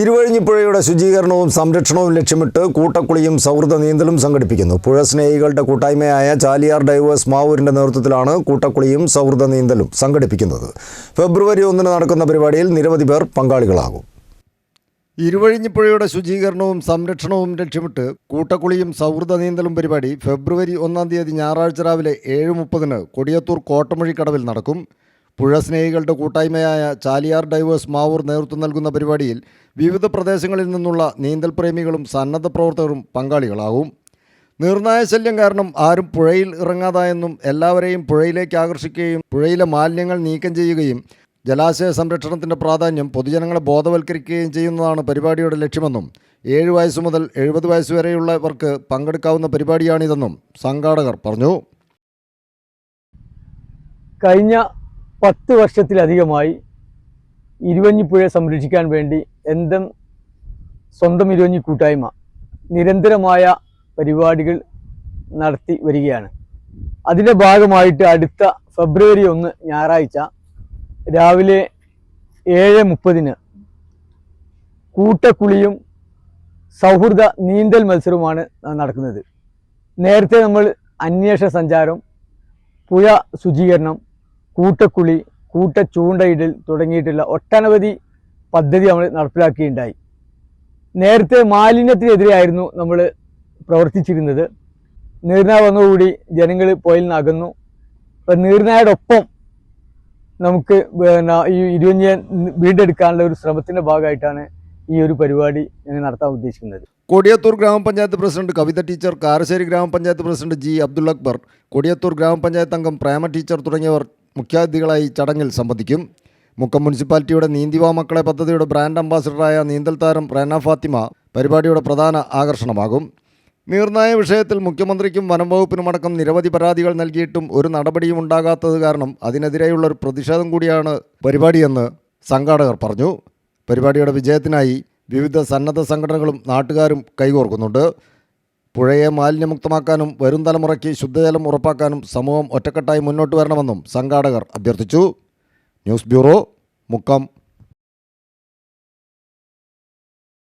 ഇരുവഴിഞ്ഞിപ്പുഴയുടെ ശുചീകരണവും സംരക്ഷണവും ലക്ഷ്യമിട്ട് കൂട്ടക്കുളിയും സൗഹൃദ നീന്തലും സംഘടിപ്പിക്കുന്നു. പുഴ സ്നേഹികളുടെ കൂട്ടായ്മയായ ചാലിയാർ ഡൈവേഴ്സ് മാവൂരിന്റെ നേതൃത്വത്തിലാണ് കൂട്ടക്കുളിയും സൗഹൃദ നീന്തലും സംഘടിപ്പിക്കുന്നത്. ഫെബ്രുവരി ഒന്നിന് നടക്കുന്ന പരിപാടിയിൽ നിരവധി പേർ പങ്കാളികളാകും. ഇരുവഴിഞ്ഞിപ്പുഴയുടെ ശുചീകരണവും സംരക്ഷണവും ലക്ഷ്യമിട്ട് കൂട്ടക്കുളിയും സൗഹൃദ നീന്തലും പരിപാടി ഫെബ്രുവരി ഒന്നാം തീയതി ഞായറാഴ്ച രാവിലെ ഏഴ് മുപ്പതിന് കൊടിയത്തൂർ കോട്ടമൊഴിക്കടവിൽ നടക്കും. പുഴ സ്നേഹികളുടെ കൂട്ടായ്മയായ ചാലിയാർ ഡൈവേഴ്സ് മാവൂർ നേതൃത്വം നൽകുന്ന പരിപാടിയിൽ വിവിധ പ്രദേശങ്ങളിൽ നിന്നുള്ള നീന്തൽ പ്രേമികളും സന്നദ്ധ പ്രവർത്തകരും പങ്കാളികളാകും. നീർനായ ശല്യം കാരണം ആരും പുഴയിൽ ഇറങ്ങാതായെന്നും എല്ലാവരെയും പുഴയിലേക്ക് ആകർഷിക്കുകയും പുഴയിലെ മാലിന്യങ്ങൾ നീക്കം ചെയ്യുകയും ജലാശയ സംരക്ഷണത്തിന്റെ പ്രാധാന്യം പൊതുജനങ്ങളെ ബോധവൽക്കരിക്കുകയും ചെയ്യുന്നതാണ് പരിപാടിയുടെ ലക്ഷ്യമെന്നും ഏഴ് വയസ്സ് മുതൽ എഴുപത് വയസ്സ് വരെയുള്ളവർക്ക് പങ്കെടുക്കാവുന്ന പരിപാടിയാണിതെന്നും സംഘാടകർ പറഞ്ഞു. കഴിഞ്ഞ പത്ത് വർഷത്തിലധികമായി ഇരുവഞ്ഞിപ്പുഴയെ സംരക്ഷിക്കാൻ വേണ്ടി എന്തും സ്വന്തം ഇരുവഞ്ഞി കൂട്ടായ്മ നിരന്തരമായ പരിപാടികൾ നടത്തി വരികയാണ്. അതിന്റെ ഭാഗമായിട്ട് അടുത്ത ഫെബ്രുവരി ഒന്ന് ഞായറാഴ്ച രാവിലെ ഏഴ് മുപ്പതിന് കൂട്ടക്കുളിയും സൗഹൃദ നീന്തൽ മത്സരവുമാണ് നടക്കുന്നത്. നേരത്തെ നമ്മൾ അന്വേഷണ സഞ്ചാരം പുഴ ശുചീകരണം കൂട്ടക്കുളി കൂട്ട ചൂണ്ടയിടൽ തുടങ്ങിയിട്ടുള്ള ഒട്ടനവധി പദ്ധതി നമ്മൾ നടപ്പിലാക്കിയിട്ടുണ്ടായി. നേരത്തെ മാലിന്യത്തിനെതിരെയായിരുന്നു നമ്മൾ പ്രവർത്തിച്ചിരുന്നത്. നീർനായ വന്നതോടുകൂടി ജനങ്ങൾ പുഴയിൽ നിന്ന് അകന്നു അപ്പം നീർനായോടൊപ്പം നമുക്ക് പിന്നെ ഈ ഇരുവഞ്ഞിയെ വീണ്ടെടുക്കാനുള്ള ഒരു ശ്രമത്തിന്റെ ഭാഗമായിട്ടാണ് ഈ ഒരു പരിപാടി ഞങ്ങൾ നടത്താൻ ഉദ്ദേശിക്കുന്നത്. കൊടിയത്തൂർ ഗ്രാമപഞ്ചായത്ത് president Kavitha teacher Karassery Grama Panchayat president G Abdul Akbar Kodiyathur Grama Panchayat അംഗം പ്രേമ ടീച്ചർ തുടങ്ങിയവർ മുഖ്യാതിഥികളായി ചടങ്ങിൽ സംബന്ധിക്കും. മുക്കം മുനിസിപ്പാലിറ്റിയുടെ നീന്തിവാ മക്കളെ പദ്ധതിയുടെ ബ്രാൻഡ് അംബാസിഡറായ നീന്തൽ താരം റേന ഫാത്തിമ പരിപാടിയുടെ പ്രധാന ആകർഷണമാകും. നീർനായ വിഷയത്തിൽ മുഖ്യമന്ത്രിക്കും വനംവകുപ്പിനുമടക്കം നിരവധി പരാതികൾ നൽകിയിട്ടും ഒരു നടപടിയും ഉണ്ടാകാത്തത് കാരണം അതിനെതിരെയുള്ള ഒരു പ്രതിഷേധം കൂടിയാണ് പരിപാടിയെന്ന് സംഘാടകർ പറഞ്ഞു. പരിപാടിയുടെ വിജയത്തിനായി വിവിധ സന്നദ്ധ സംഘടനകളും നാട്ടുകാരും കൈകോർക്കുന്നുണ്ട്. പുഴയെ മാലിന്യമുക്തമാക്കാനും വരും തലമുറയ്ക്ക് ശുദ്ധജലം ഉറപ്പാക്കാനും സമൂഹം ഒറ്റക്കെട്ടായി മുന്നോട്ട് വരണമെന്നും സംഘാടകർ അഭ്യർത്ഥിച്ചു. News bureau Mukkam.